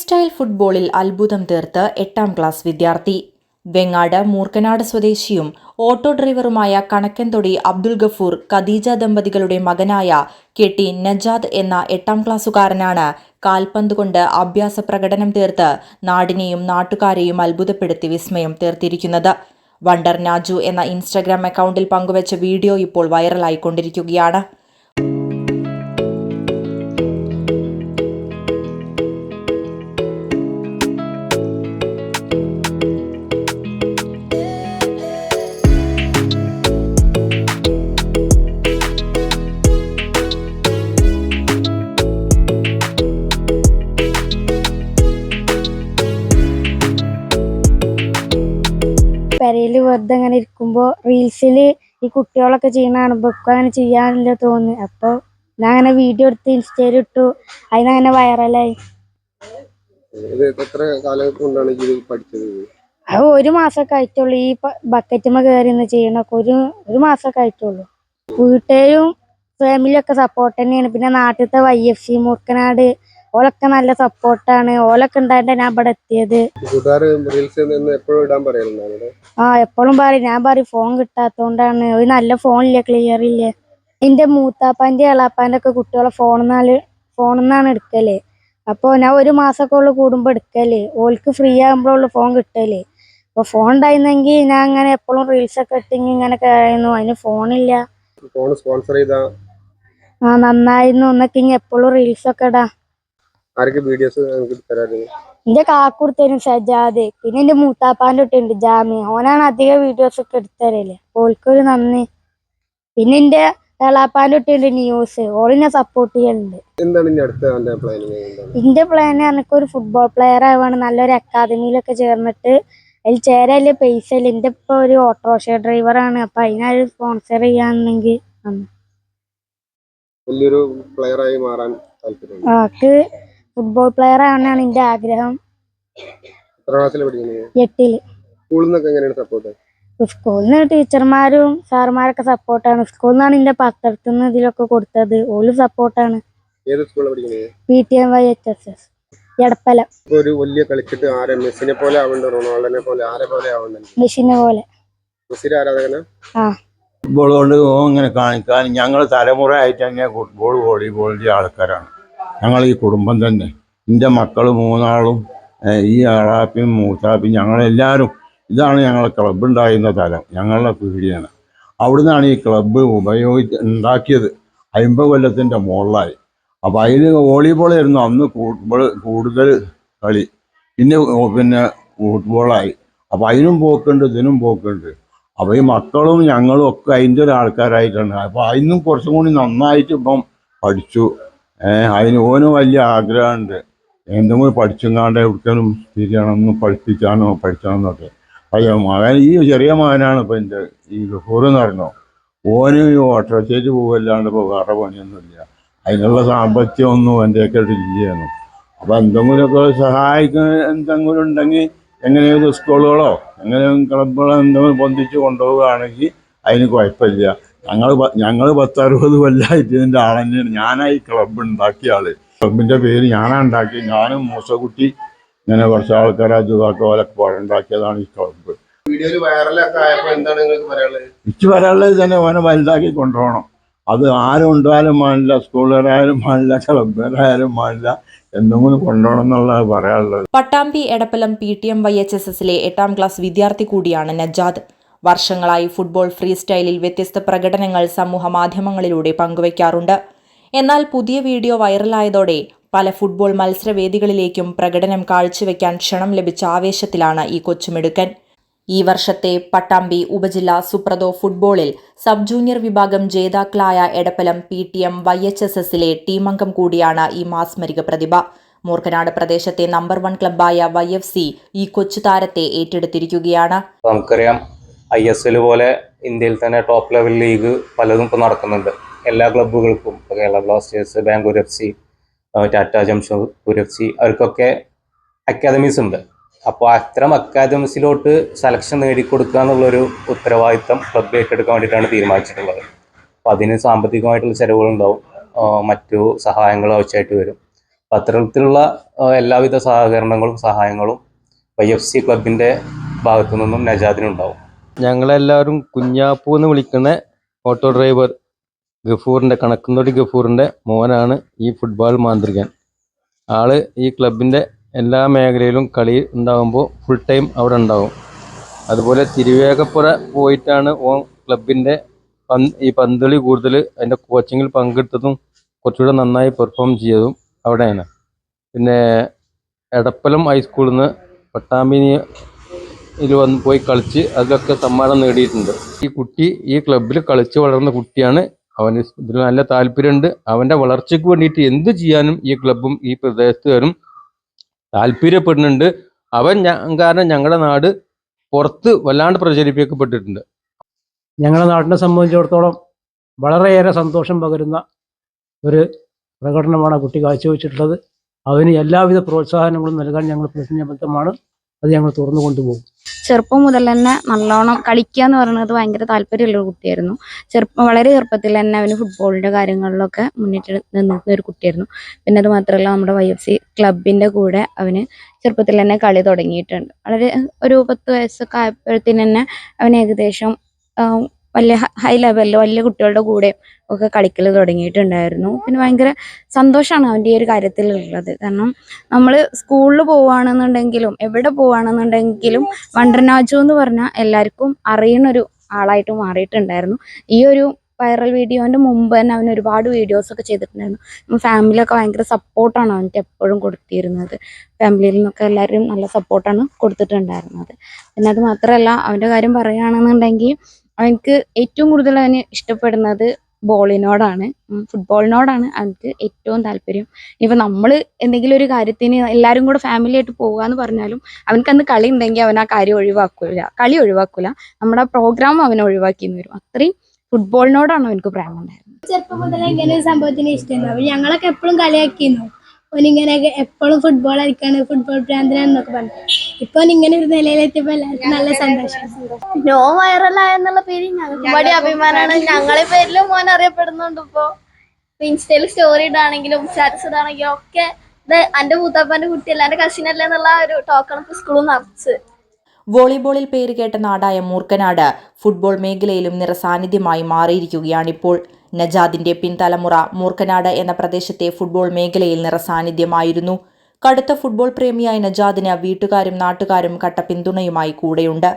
Style ഫുട്ബോളിൽ അത്ഭുതം തീർത്ത് എട്ടാം ക്ലാസ് വിദ്യാർത്ഥി. വെങ്ങാട് മൂർക്കനാട് സ്വദേശിയും ഓട്ടോ ഡ്രൈവറുമായ കണക്കൻതൊടി അബ്ദുൽ ഗഫൂർ ഖദീജ ദമ്പതികളുടെ മകനായ കെ ടി നജാദ് എന്ന എട്ടാം ക്ലാസ്സുകാരനാണ് കാൽപന്ത് കൊണ്ട് അഭ്യാസ പ്രകടനം തീർത്ത് നാടിനെയും നാട്ടുകാരെയും അത്ഭുതപ്പെടുത്തി വിസ്മയം തീർത്തിരിക്കുന്നത്. വണ്ടർ നാജു എന്ന ഇൻസ്റ്റഗ്രാം അക്കൗണ്ടിൽ പങ്കുവച്ച വീഡിയോ ഇപ്പോൾ വൈറലായിക്കൊണ്ടിരിക്കുകയാണ്. പെരയിൽ വെറുതെ അങ്ങനെ ഇരിക്കുമ്പോ റീൽസിൽ ഈ കുട്ടികളൊക്കെ ചെയ്യണ കാണുമ്പോ ഇക്കും അങ്ങനെ ചെയ്യാനില്ല തോന്നി അപ്പൊ ഞാൻ അങ്ങനെ വീഡിയോ എടുത്ത് ഇൻസ്റ്റയിൽ ഇട്ടു. അതിനങ്ങനെ വൈറലായി. ഇത് എത്ര കാലം കൊണ്ടാണ് ഇത് പഠിച്ചത്? ഇത്? അത് ഒരു മാസമൊക്കെ ആയിട്ടുള്ളൂ. ഈ ബക്കറ്റുമ്മ കയറി നിന്ന് ചെയ്യണൊക്കെ ഒരു ഒരു മാസമൊക്കെ ആയിട്ടുള്ളൂ. വീട്ടുകാരും ഫാമിലിയൊക്കെ സപ്പോർട്ട് തന്നെയാണ്. പിന്നെ നാട്ടിലത്തെ വൈ എഫ് സി മൂർക്കനാട് ഓലൊക്കെ നല്ല സപ്പോർട്ടാണ്. ഓലൊക്കെ ഉണ്ടായിട്ട് ഞാൻ ഇവിടെ എത്തിയത്. ആ എപ്പോഴും പറയും. ഞാൻ പറയും ഫോൺ കിട്ടാത്തോണ്ടാണ്. ഒരു നല്ല ഫോണില്ല ക്ലിയർ ഇല്ല. എന്റെ മൂത്താപ്പാന്റെ എളാപ്പാന്റെ ഒക്കെ കുട്ടികളെ ഫോണിന്നാൽ ഫോണിന്നാണ് എടുക്കൽ. അപ്പൊ ഞാൻ ഒരു മാസമൊക്കെ ഉള്ളു കൂടുമ്പോ എടുക്കൽ. ഓൾക്ക് ഫ്രീ ആകുമ്പോഴുള്ളു ഫോൺ കിട്ടൽ. അപ്പൊ ഫോൺ ഉണ്ടായിരുന്നെങ്കിൽ ഞാൻ അങ്ങനെ എപ്പോഴും റീൽസ് ഒക്കെ ഇട്ടെങ്കിൽ ഇങ്ങനെ കഴിയുന്നു അതിന് ഫോണില്ല ഫോൺ സ്പോൺസർ ചെയ്ത? ആ നന്നായിരുന്നു. എന്നൊക്കെ ഇനി എപ്പോഴും റീൽസ് ഒക്കെ ഇടാ. ആരൊക്കെ വീഡിയോസ് എന്റെ കാക്കുർത്തേനും സജാദ് പിന്നെ എന്റെ മൂത്താപ്പാന്റെ കുട്ടിയുണ്ട് ജാമി. ഓനാണ് അധികം വീഡിയോസ് ഒക്കെ എടുത്തരല്ലേ ഓൾക്കൊരു നന്ദി. പിന്നെ എന്റെ എളാപ്പാന്റെ കുട്ടിയുണ്ട് ന്യൂസ്. ഓളിനെ സപ്പോർട്ട് ചെയ്യലുണ്ട്. എന്താണ് ഇനി അടുത്ത എന്റെ പ്ലാനിങ് എന്റെ പ്ലാൻ എനിക്ക് ഒരു ഫുട്ബോൾ പ്ലെയർ ആവാണ്. നല്ലൊരു അക്കാദമിയിലൊക്കെ ചേർന്നിട്ട് അതിൽ ചേരല്ലേ പൈസ ഇല്ല. എന്റെ ഇപ്പൊ ഒരു ഓട്ടോറിക്ഷ ഡ്രൈവറാണ് അപ്പൊ അതിനൊരു സ്പോൺസർ ചെയ്യാന്നെങ്കിൽ വലിയൊരു ആയി മാറാൻ താല്പര്യം ആക്ക് ഫുട്ബോൾ പ്ലെയർ ആവാനാണ് എന്റെ ആഗ്രഹം. എത്ര ക്ലാസ്സിൽ പഠിക്കുന്നത്? എട്ടിൽ. സ്കൂളിൽ നിന്നൊക്കെ എങ്ങനെയാണ് സപ്പോർട്ട് സ്കൂളിൽ നിന്ന് ടീച്ചർമാരും സാറുമാരൊക്കെ സപ്പോർട്ടാണ് സ്കൂളിൽ നിന്നാണ് എന്റെ പത്രത്തിൽ ഇതിലൊക്കെ കൊടുത്തത്. ഓൽ സപ്പോർട്ടാണ് ഏത് സ്കൂളിൽ പഠിക്കുന്നത്? P T M Y H S S Edappalam. ഒരു വലിയ കളിച്ചിട്ട് ആരെ? മെസ്സിനെ പോലെ ആവണ്ട? റൊണാൾഡോനെ പോലെ? ആരെ പോലെ ആവണ്ട? മെഷീനെ പോലെ. മെസ്സിയുടെ ആരാധകന? ആ. ഫുട്ബോൾ കൊണ്ട് ഇങ്ങനെ കാണിക്കാൻ ഞങ്ങൾ തലമുറയായിട്ട് തന്നെ ഫുട്ബോൾ വോളിബോളിന്റെ ആൾക്കാരാണ്. ഞങ്ങൾ ഈ കുടുംബം തന്നെ. എന്റെ മക്കൾ മൂന്നാളും ഈ ആളാപ്പിയും മൂത്താപ്പിയും ഞങ്ങളെല്ലാവരും ഇതാണ് ഞങ്ങളെ ക്ലബ്ബ് ഉണ്ടായിരുന്ന തലം. ഞങ്ങളുടെ പീടിയാണ് അവിടുന്നാണ് ഈ ക്ലബ്ബ് ഉപയോഗിച്ച് ഉണ്ടാക്കിയത്. അമ്പത് കൊല്ലത്തിന്റെ മുകളിലായി. അപ്പോൾ അതിൽ വോളിബോളായിരുന്നു അന്ന് ഫുട്ബോൾ കൂടുതൽ കളി. പിന്നെ പിന്നെ ഫുട്ബോളായി അപ്പോൾ അതിനും പോക്കുണ്ട് ഇതിനും പോക്കുണ്ട്. അപ്പോൾ ഈ മക്കളും ഞങ്ങളും ഒക്കെ അതിന്റെ ഒരു ആൾക്കാരായിട്ടാണ്. അപ്പോൾ അതിനും കുറച്ചും കൂടി നന്നായിട്ട് ഇപ്പം പഠിച്ചു. അതിന് ഓന് വലിയ ആഗ്രഹമുണ്ട്. എന്തെങ്കിലും പഠിച്ചെങ്ങാണ്ട് എവിടേക്കും തിരിയണമെന്നും പഠിപ്പിക്കാനോ പഠിച്ചാണെന്നൊക്കെ അയ്യോ മകൻ ഈ ചെറിയ മകനാണ് ഇപ്പം എന്റെ ഈ ഗഫൂർ എന്ന് പറഞ്ഞോ ഓന് ഈ ഓട്ടോറിക്ഷയിൽ പോവല്ലാണ്ട് ഇപ്പോൾ വേറെ പണിയൊന്നുമില്ല. അതിനുള്ള സാമ്പത്തികമൊന്നും എന്റെയൊക്കെ ഇല്ലായിരുന്നു അപ്പോൾ എന്തെങ്കിലുമൊക്കെ സഹായിക്കുന്ന എന്തെങ്കിലും ഉണ്ടെങ്കിൽ എങ്ങനെയൊക്കെ സ്കൂളുകളോ എങ്ങനെയും ക്ലബുകളോ എന്തെങ്കിലും പൊന്തിച്ച് കൊണ്ടുപോവുകയാണെങ്കിൽ അതിന് കുഴപ്പമില്ല. ഞങ്ങൾ ഞങ്ങൾ പത്തറുപത് കൊല്ലമായിട്ട് ഇതിന്റെ ആൾ തന്നെയാണ്. ഞാനായി ക്ലബ്ബ് ഉണ്ടാക്കിയ ആൾ. ക്ലബിന്റെ പേര് ഞാനാണ് ഉണ്ടാക്കി ഞാനും മൂസക്കുട്ടി ഇങ്ങനെ കുറച്ച് ആൾക്കാർ അതുവാക്ക പോലൊക്കെ പാടുണ്ടാക്കിയതാണ് ഈ ക്ലബ്ബ് വീഡിയോയിൽ വൈറലൊക്കെ ആയപ്പോ എന്താണ് നിങ്ങൾക്ക് പറയാനുള്ളത്? ഇച്ചു വരാനുള്ളത് തന്നെ ഓനെ വലുതാക്കി കൊണ്ടുപോകണം. അത് ആരും ഉണ്ടായാലും പാടില്ല സ്കൂളുകാരായാലും പാടില്ല ക്ലബ്ബുകാരായാലും പാടില്ല എന്തെങ്കിലും കൊണ്ടുപോകണം എന്നുള്ളത് പറയാനുള്ളത്. Pattambi Edappalam P T M Y H S എസിലെ എട്ടാം ക്ലാസ് വിദ്യാർത്ഥി കൂടിയാണ് നജാദ്. വർഷങ്ങളായി ഫുട്ബോൾ ഫ്രീ സ്റ്റൈലിൽ വ്യത്യസ്ത പ്രകടനങ്ങൾ സമൂഹ മാധ്യമങ്ങളിലൂടെ പങ്കുവയ്ക്കാറുണ്ട്. എന്നാൽ പുതിയ വീഡിയോ വൈറലായതോടെ പല ഫുട്ബോൾ മത്സരവേദികളിലേക്കും പ്രകടനം കാഴ്ചവെക്കാൻ ക്ഷണം ലഭിച്ച ആവേശത്തിലാണ് ഈ കൊച്ചുമിടുക്കൻ. ഈ വർഷത്തെ പട്ടാമ്പി ഉപജില്ലാ സുപ്രതോ ഫുട്ബോളിൽ സബ് ജൂനിയർ വിഭാഗം ജേതാക്കളായ Edappalam P T M Y H S എസിലെ ടീമംഗം കൂടിയാണ് ഈ മാസ്മരിക പ്രതിഭ. മൂർക്കനാട് പ്രദേശത്തെ നമ്പർ വൺ ക്ലബ്ബായ വൈ എഫ് സി ഈ കൊച്ചു താരത്തെ ഏറ്റെടുത്തിരിക്കുകയാണ്. നമുക്കറിയാം ഐ എസ് എൽ പോലെ ഇന്ത്യയിൽ തന്നെ ടോപ്പ് ലെവൽ ലീഗ് പലതും ഇപ്പോൾ നടക്കുന്നുണ്ട്. എല്ലാ ക്ലബ്ബുകൾക്കും ഇപ്പോൾ Kerala blasters Bangalore F C Tata Jamshedpur F C അവർക്കൊക്കെ അക്കാദമീസ് ഉണ്ട്. അപ്പോൾ അത്തരം അക്കാദമീസിലോട്ട് സെലക്ഷൻ നേടിക്കൊടുക്കുക എന്നുള്ളൊരു ഉത്തരവാദിത്തം ക്ലബ്ബ് ഏറ്റെടുക്കാൻ വേണ്ടിയിട്ടാണ് തീരുമാനിച്ചിട്ടുള്ളത്. അപ്പോൾ അതിന് സാമ്പത്തികമായിട്ടുള്ള ചിലവുകളുണ്ടാവും. മറ്റു സഹായങ്ങൾ ആവശ്യമായിട്ട് വരും. അപ്പം അത്തരത്തിലുള്ള എല്ലാവിധ സഹകരണങ്ങളും സഹായങ്ങളും വൈ എഫ് സി ക്ലബിന്റെ ഭാഗത്തു നിന്നും നജാദിനുണ്ടാവും. ഞങ്ങളെല്ലാവരും കുഞ്ഞാപ്പൂ എന്ന് വിളിക്കുന്ന ഓട്ടോ ഡ്രൈവർ ഗഫൂറിന്റെ കണക്കുന്നൊടി ഗഫൂറിന്റെ മോനാണ് ഈ ഫുട്ബോൾ മാന്ത്രികൻ. ആൾ ഈ ക്ലബിന്റെ എല്ലാ മേഖലയിലും കളി ഉണ്ടാകുമ്പോൾ ഫുൾ ടൈം അവിടെ ഉണ്ടാവും. അതുപോലെ തിരുവേഗപ്പുറ പോയിട്ടാണ് ഓൻ ക്ലബിന്റെ ഈ പന്തളി കൂടുതൽ അതിന്റെ കോച്ചിങ്ങിൽ പങ്കെടുത്തതും കുറച്ചുകൂടെ നന്നായി പെർഫോം ചെയ്തതും അവിടെയാണ്. പിന്നെ എടപ്പലം ഹൈസ്കൂളിൽ നിന്ന് പട്ടാമ്പിനി ഇതിൽ വന്ന് പോയി കളിച്ച് അതിലൊക്കെ സമ്മാനം നേടിയിട്ടുണ്ട്. ഈ കുട്ടി ഈ ക്ലബിൽ കളിച്ച് വളർന്ന കുട്ടിയാണ്. അവന് ഇതിൽ നല്ല താല്പര്യമുണ്ട്. അവന്റെ വളർച്ചയ്ക്ക് വേണ്ടിയിട്ട് എന്ത് ചെയ്യാനും ഈ ക്ലബും ഈ പ്രദേശത്തുകാരും താല്പര്യപ്പെടുന്നുണ്ട്. അവൻ കാരണം ഞങ്ങളുടെ നാട് പുറത്ത് വല്ലാണ്ട് പ്രചരിപ്പിക്കപ്പെട്ടിട്ടുണ്ട്. ഞങ്ങളുടെ നാടിനെ സംബന്ധിച്ചിടത്തോളം വളരെയേറെ സന്തോഷം പകരുന്ന ഒരു പ്രകടനമാണ് കുട്ടി കാഴ്ചവെച്ചിട്ടുള്ളത്. അവന് എല്ലാവിധ പ്രോത്സാഹനങ്ങളും നൽകാൻ ഞങ്ങൾ പ്രതിജ്ഞാബദ്ധമാണ്. അത് ഞങ്ങൾ തുറന്നു കൊണ്ടുപോകും. ചെറുപ്പം മുതൽ തന്നെ നല്ലോണം കളിക്കുക എന്ന് പറയുന്നത് ഭയങ്കര താല്പര്യമുള്ള കുട്ടിയായിരുന്നു. ചെറുപ്പം വളരെ ചെറുപ്പത്തിൽ തന്നെ അവന് ഫുട്ബോളിന്റെ കാര്യങ്ങളിലൊക്കെ മുന്നിട്ട് നിന്നിരുന്ന ഒരു കുട്ടിയായിരുന്നു. പിന്നെ അത് മാത്രമല്ല നമ്മുടെ വൈ എഫ് സി ക്ലബിന്റെ കൂടെ അവന് ചെറുപ്പത്തിൽ തന്നെ കളി തുടങ്ങിയിട്ടുണ്ട്. വളരെ ഒരു പത്ത് വയസ്സൊക്കെ ആയപ്പോഴത്തേന് തന്നെ അവൻ ഏകദേശം വലിയ ഹൈ ലെവലിൽ വലിയ കുട്ടികളുടെ കൂടെ ഒക്കെ കളിക്കൽ തുടങ്ങിയിട്ടുണ്ടായിരുന്നു. പിന്നെ ഭയങ്കര സന്തോഷമാണ് അവന്റെ ഈ ഒരു കാര്യത്തിലുള്ളത്. കാരണം നമ്മൾ സ്കൂളിൽ പോവുകയാണെന്നുണ്ടെങ്കിലും എവിടെ പോവുകയാണെന്നുണ്ടെങ്കിലും വണ്ടർനാജു എന്ന് പറഞ്ഞാൽ എല്ലാവർക്കും അറിയുന്ന ഒരു ആളായിട്ട് മാറിയിട്ടുണ്ടായിരുന്നു. ഈ ഒരു വൈറൽ വീഡിയോന്റെ മുമ്പ് തന്നെ അവൻ ഒരുപാട് വീഡിയോസൊക്കെ ചെയ്തിട്ടുണ്ടായിരുന്നു. ഫാമിലിയൊക്കെ ഭയങ്കര സപ്പോർട്ടാണ് അവന്റെ എപ്പോഴും കൊടുത്തിരുന്നത്. ഫാമിലിയിൽ നിന്നൊക്കെ എല്ലാവരും നല്ല സപ്പോർട്ടാണ് കൊടുത്തിട്ടുണ്ടായിരുന്നത്. പിന്നെ അത് മാത്രമല്ല അവന്റെ കാര്യം പറയുകയാണെന്നുണ്ടെങ്കിൽ അവനക്ക് ഏറ്റവും കൂടുതൽ അവന് ഇഷ്ടപ്പെടുന്നത് ബോളിനോടാണ് ഫുട്ബോളിനോടാണ് അവനക്ക് ഏറ്റവും താല്പര്യം. ഇനിയിപ്പോൾ നമ്മൾ എന്തെങ്കിലും ഒരു കാര്യത്തിന് എല്ലാവരും കൂടെ ഫാമിലി ആയിട്ട് പോകാന്ന് പറഞ്ഞാലും അവനക്ക് അന്ന് കളി ഉണ്ടെങ്കിൽ അവൻ ആ കാര്യം ഒഴിവാക്കൂല. കളി ഒഴിവാക്കൂല. നമ്മുടെ പ്രോഗ്രാം അവൻ ഒഴിവാക്കിന്ന് വരും. അത്രയും ഫുട്ബോളിനോടാണ് അവനക്ക് പ്രേമം ഉണ്ടായിരുന്നത് ചെറുപ്പം മുതലേ ഇങ്ങനെ ഒരു സംഭവത്തിന് ഇഷ്ടമായിരുന്നു. ഞങ്ങളൊക്കെ എപ്പോഴും കളിയാക്കിയിരുന്നു. ഓനിങ്ങനെ എപ്പോഴും ഫുട്ബോൾ കളിക്കാണ് ഫുട്ബോൾ പ്രാന്തനാണെന്നൊക്കെ പറഞ്ഞു ഇപ്പൊ ഇങ്ങനെ ഒരു നിലയിലെത്തിയപ്പോ എല്ലാവർക്കും നല്ല സന്തോഷം. നോ വൈറലായെന്നുള്ള പേര് ഞങ്ങൾക്ക് വലിയ അഭിമാനമാണ്. ഞങ്ങളെ പേരിലും മോൻ അറിയപ്പെടുന്നുണ്ട് ഇപ്പോ. ഇൻസ്റ്റയിൽ സ്റ്റോറി ഇടാണെങ്കിലും സ്റ്റാറ്റസ് ഇടാണെങ്കിലും ഒക്കെ ഇത് എന്റെ മൂത്താപ്പാന്റെ കുട്ടിയല്ല എന്റെ കസിൻ അല്ലേ എന്നുള്ള ഒരു ടോക്കൺ സ്കൂളിൽ നിറച്ച് വോളിബോളിൽ പേരുകേട്ട നാടായ മൂർക്കനാട് ഫുട്ബോൾ മേഖലയിലും നിറസാന്നിധ്യമായി മാറിയിരിക്കുകയാണിപ്പോൾ. നജാദിന്റെ പിൻതലമുറ മൂർക്കനാട് എന്ന പ്രദേശത്തെ ഫുട്ബോൾ മേഖലയിൽ നിറസാന്നിധ്യമായിരുന്നു. കടുത്ത ഫുട്ബോൾ പ്രേമിയായ നജാദിന് വീട്ടുകാരും നാട്ടുകാരും കട്ട പിന്തുണയുമായി കൂടെയുണ്ട്.